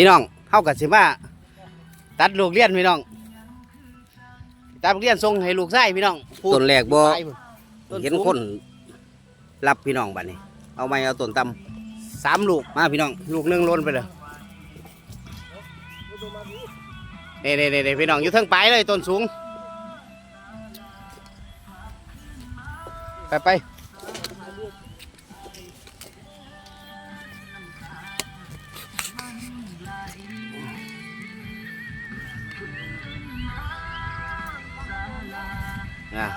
พี่น้องเฮากับสิมาตัดลูกเลี้ยนพี่น้องตัดลูกเลี้ยนส่งให้ลูกไส้พี่น้องต้นแรกบ่ตายพุ่นเห็นคนรับพี่น้องบัดนี้ เอาไม้เอาต้นตำสามลูกมาพี่น้อง ลูกหนึงหล้นไปเลยเน่เน่เน่พี่น้องอยู่เทั้งปลายเลยต้นสูง ไปไป อะ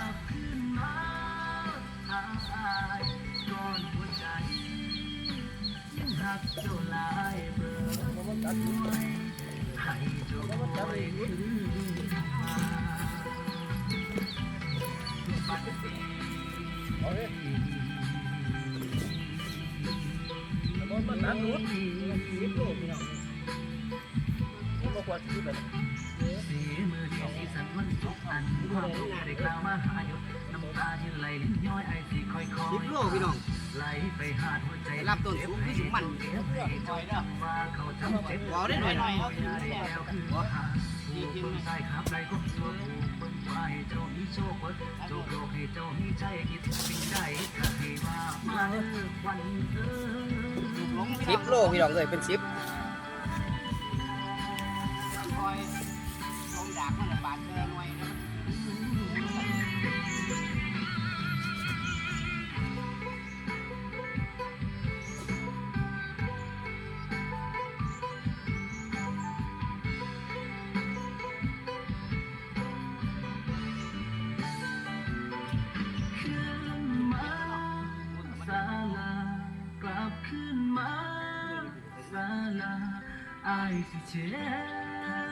มันตัดรถ มันบ่ควรสิแบบสีมือที่สีสันมันทุกอันความทุกข์ได้กล่าวมาหายุน้ำตาที่ไหลลิ้นย้อยไอสีค่อยสิบโลพี่น้องไหลไปหาหัวใจรับต้นสูงที่สูงมันบให้เจ้าจำว่าเขาทำเจ็บเอาได้หน่อยหน่อยเอาอย่าได้แล้วคือว่าหาผู้เบิ่งใต้ขับไหลก็ตัวผู้เบิ่งว่าให้เจ้ามีโชคเบิดโชคโลกให้เจ้ามีใจคิดสิ่งใดก็ให้ว่ามาวันเด้อสิบโลพี่น้องเลยเป็นสิบ ศาลากลับขึ้นมาศา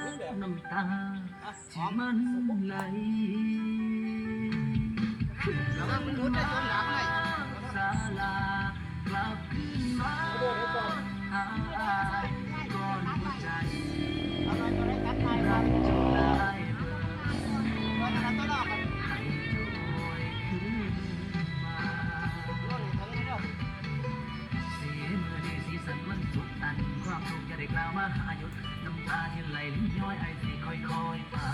ลาอายสิเช็ดน้ำตาที่มันไหลศาลากลับขึ้นมาหาก่อนหัวใจรักจนได้เบอร์ให้โดยขึ้นมาสียงเมื่อดีสีสันมันสุดอันความทุกข์อย่าได้กล่าวมาหาหยุ ดน้ำตาที่ไหลนย้อยไอสีค่อยๆปา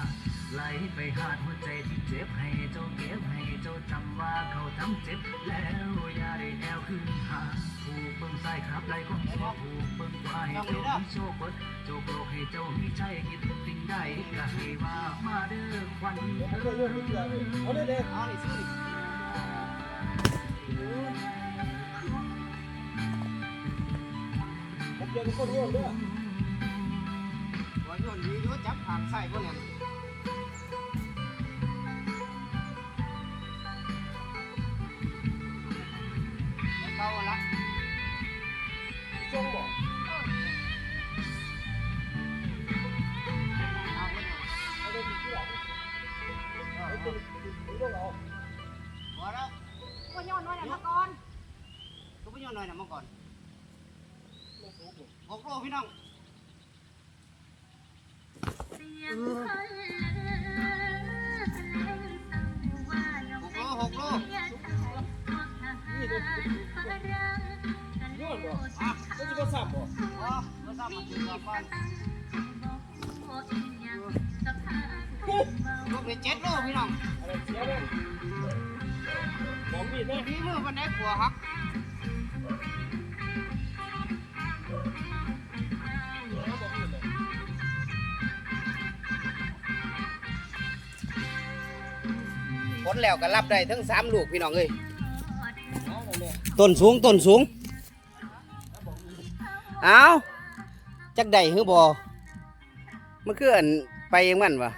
ไหลไปหาดหัวใจที่เจ็บให้เจ้าเก็บให้เจ้าจำว่าเขาทำเจ็บแล้วอย่าได้แอวขึ้นหาผูกเบิ่งซ้ายครับไหลก็ผูกเบิ่งขวาให้เจ้ามีโชคเบิดโจกโลกให้เจ้ามีใจคิดสิ่งใดก็ให้ว่ามาเด้อควันเอ้ยเอาเลยเด้อผมเจอคนร่วมเด้อว่าโยนดีโยจับผางใส่พวกนั้นเก่าละจงบอกเอาเลยที่หลังเอาเลยที่องเอาแล้วก็ย้อนน้อยนะมาก่อนทุกพี่น้องหน่อยนะมื่อก่อนหกโลพี่น้อง ก็จะมาซ้ำบ่อ๋อเมื่อทราบมาถึงก่อนลูกนี่เจ็ดโลพี่น้องอะไรเสียบ้างบอกมีดนะพี่มือวันไหนขัวหักผลแล้วก็รับได้ทั้งสามลูกพี่น้องเอ้ยเอาเลยต้นสูงต้นสูง เอาจักใดหือบอมันคืออันไปเองมันวะ